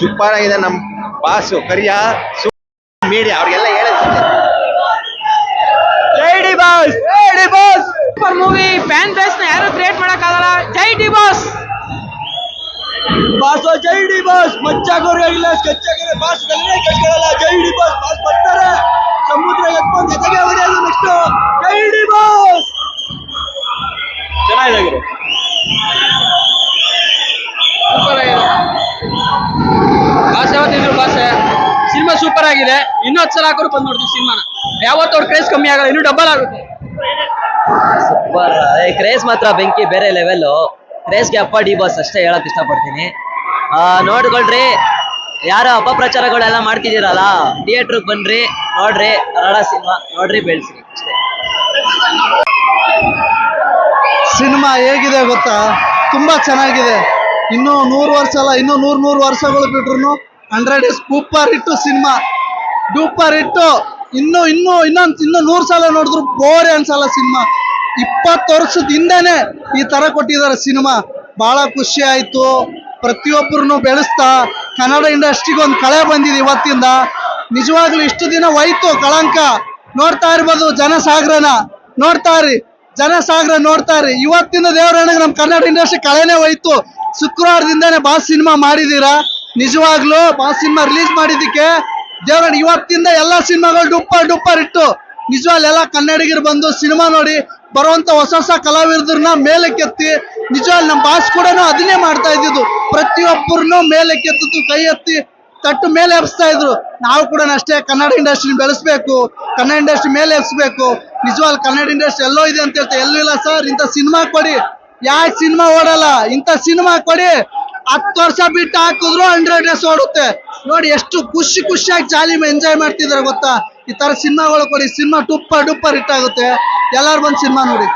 Super ಆಗಿದೆ ನಮ್ boss Kariya media ಅವ್ರಿಗೆಲ್ಲ ಜೈ ಡಿ ಬಾಸ್! ಜೈ D boss! Super movie fan ಬೇಸ್ನ ಯಾರು ಕ್ರಿಯೇಟ್ ಮಾಡಕ್ಕಾಗಲ್ಲ? ಜೈ ಡಿ ಬಾಸ್! ಬಾಸ್ ಜೈ ಡಿ ಬಾಸ್! ಮಚ್ಚಾಗೋರ್ಗಾಗಿಲ್ಲ ಕಚ್ಚಾಗೋರೆ ಬಾಸ್ ತಲೆ ಕಟ್ಕೊಳ್ಳಲ್ಲ ಜೈ ಡಿ ಬಾಸ್! ಬಾಸ್ ಬರ್ತಾರೆ. ಸಮುದ್ರ ಎತ್ಕೊಂಡು ಜೊತೆಗೆ ಹೊಡೆಯೋದು ನೆಕ್ಸ್ಟ್ ಜೈ ಡಿ ಬಾಸ್! ಚೆನ್ನಾಗಿದೆ. ಸೂಪರ್ ಆಗಿದೆ. ಇನ್ನೊಂದ್ ಸಲ ಹಾಕೋರು ಬಂದ್ ನೋಡ್ತೀವಿ ಸಿನಿಮಾನ. ಯಾವತ್ತು ಅವ್ರ ಕ್ರೇಜ್ ಕಮ್ಮಿ ಆಗಲ್ಲ ಇನ್ನೂ ಡಬಲ್ ಆಗುತ್ತೆ. ಸೂಪರ್ ಕ್ರೇಸ್ ಮಾತ್ರ ಬೆಂಕಿ ಬೇರೆ ಲೆವೆಲ್ ಕ್ರೇಜ್ಗೆ ಅಪ್ಪ ಡಿ ಬಾಸ್ ಅಷ್ಟೇ ಹೇಳಕ್ ಇಷ್ಟಪಡ್ತೀನಿ. ಆ, ನೋಡ್ಕೊಳ್ರಿ. ಯಾರು ಅಪಪ್ರಚಾರಗಳೆಲ್ಲ ಮಾಡ್ತಿದ್ದೀರಲ್ಲ ಥಿಯೇಟ್ರಿಗೆ ಬನ್ರಿ. ನೋಡ್ರಿ ಕನ್ನಡ ಸಿನಿಮಾ ನೋಡ್ರಿ ಬೆಳೆಸಿ ಅಷ್ಟೇ. ಸಿನಿಮಾ ಹೇಗಿದೆ ಗೊತ್ತಾ? ತುಂಬಾ ಚೆನ್ನಾಗಿದೆ. ಇನ್ನು ನೂರು ವರ್ಷ ಅಲ್ಲ ಇನ್ನೂ ನೂರ್ ನೂರು ವರ್ಷಗಳು ಬಿಟ್ರು hundred is super hit cinema. Duper hit ಇನ್ನು ಇನ್ನು, ಇನ್ನೊಂದು, ಇನ್ನು ನೂರು ಸಲ ನೋಡಿದ್ರು ಬೋರೆ ಅನ್ಸಲ್ಲ ಸಿನಿಮಾ. ಇಪ್ಪತ್ತು ವರ್ಷದ ಹಿಂದೆನೆ ಈ ತರ ಕೊಟ್ಟಿದ್ದಾರೆ ಸಿನಿಮಾ. ಬಹಳ ಖುಷಿ ಆಯ್ತು. ಪ್ರತಿಯೊಬ್ಬರನ್ನು ಬೆಳೆಸ್ತಾ, ಕನ್ನಡ ಇಂಡಸ್ಟ್ರಿಗೆ ಒಂದು ಕಳೆ ಬಂದಿದೆ ಇವತ್ತಿಂದ. ನಿಜವಾಗ್ಲೂ ಇಷ್ಟು ದಿನ ಹೋಯ್ತು ಕಳಂಕ. ನೋಡ್ತಾ ಇರ್ಬೋದು ಜನಸಾಗರನ. ನೋಡ್ತಾ ಇರಿ, ಜನಸಾಗರ ನೋಡ್ತಾ ಇರಿ. ಇವತ್ತಿನ ದೇವರಣ್ಣಗೆ ನಮ್ಮ ಕನ್ನಡ ಇಂಡಸ್ಟ್ರಿ ಕಳೆನೇ ಹೋಯ್ತು. ಶುಕ್ರವಾರದಿಂದಾನೇ ಬಾ ಸಿನಿಮಾ ಮಾಡಿದೀರಾ? ನಿಜವಾಗ್ಲೂ ಆ ಸಿನಿಮಾ ರಿಲೀಸ್ ಮಾಡಿದ್ದಕ್ಕೆ ದೇವರಣ್ಣ, ಇವತ್ತಿಂದ ಎಲ್ಲಾ ಸಿನಿಮಾಗಳು ಡುಪ್ಪರ್ ಡುಪ್ಪರ್ ಇಟ್ಟು ನಿಜವಾಗ್ಲೂ ಕನ್ನಡಿಗರು ಬಂದು ಸಿನಿಮಾ ನೋಡಿ, ಬರುವಂತ ಹೊಸ ಹೊಸ ಕಲಾವಿದರನ್ನ ಮೇಲಕ್ಕೆತ್ತಿ ನಿಜವಾಗ್ ನಮ್ಮ ಬಾಸ್ ಕೂಡ ಅದನ್ನೇ ಮಾಡ್ತಾ ಇದ್ದಿದ್ದು. ಪ್ರತಿಯೊಬ್ಬರನ್ನು ಮೇಲಕ್ಕೆತ್ತಿದ್ದು, ಕೈ ಎತ್ತಿ ತಟ್ಟು ಮೇಲೆ ಎಬ್ಸ್ತಾ ಇದ್ರು. ನಾವು ಕೂಡ ಅಷ್ಟೇ ಕನ್ನಡ ಇಂಡಸ್ಟ್ರಿ ಬೆಳೆಸ್ಬೇಕು, ಕನ್ನಡ ಇಂಡಸ್ಟ್ರಿ ಮೇಲೆ ಎಬ್ಸ್ಬೇಕು. ನಿಜವಾಗ್ ಕನ್ನಡ ಇಂಡಸ್ಟ್ರಿ ಎಲ್ಲೋ ಇದೆ ಅಂತ ಹೇಳ್ತಾ, ಎಲ್ಲೂ ಇಲ್ಲ ಸರ್, ಇಂಥ ಸಿನಿಮಾ ಕೊಡಿ. ಯಾವ ಸಿನಿಮಾ ಓಡಲ್ಲ, ಇಂಥ ಸಿನಿಮಾ ಕೊಡಿ. ಹತ್ತು ವರ್ಷ ಬಿಟ್ಟು ಹಾಕಿದ್ರು ಹಂಡ್ರೆಡ್ ಡೇಸ್ ಓಡುತ್ತೆ. ನೋಡಿ ಎಷ್ಟು ಖುಷಿ ಖುಷಿಯಾಗಿ ಜಾಲಿ ಎಂಜಾಯ್ ಮಾಡ್ತಿದಾರೆ ಗೊತ್ತಾ? ಈ ತರ ಸಿನಿಮಾಗಳು ಕೊಡಿ, ಸಿನಿಮಾ ಟುಪ್ಪ ಡುಪ್ಪರ್ ಹಿಟ್ ಆಗುತ್ತೆ. ಎಲ್ಲರೂ ಬಂದು ಸಿನಿಮಾ ನೋಡಿ.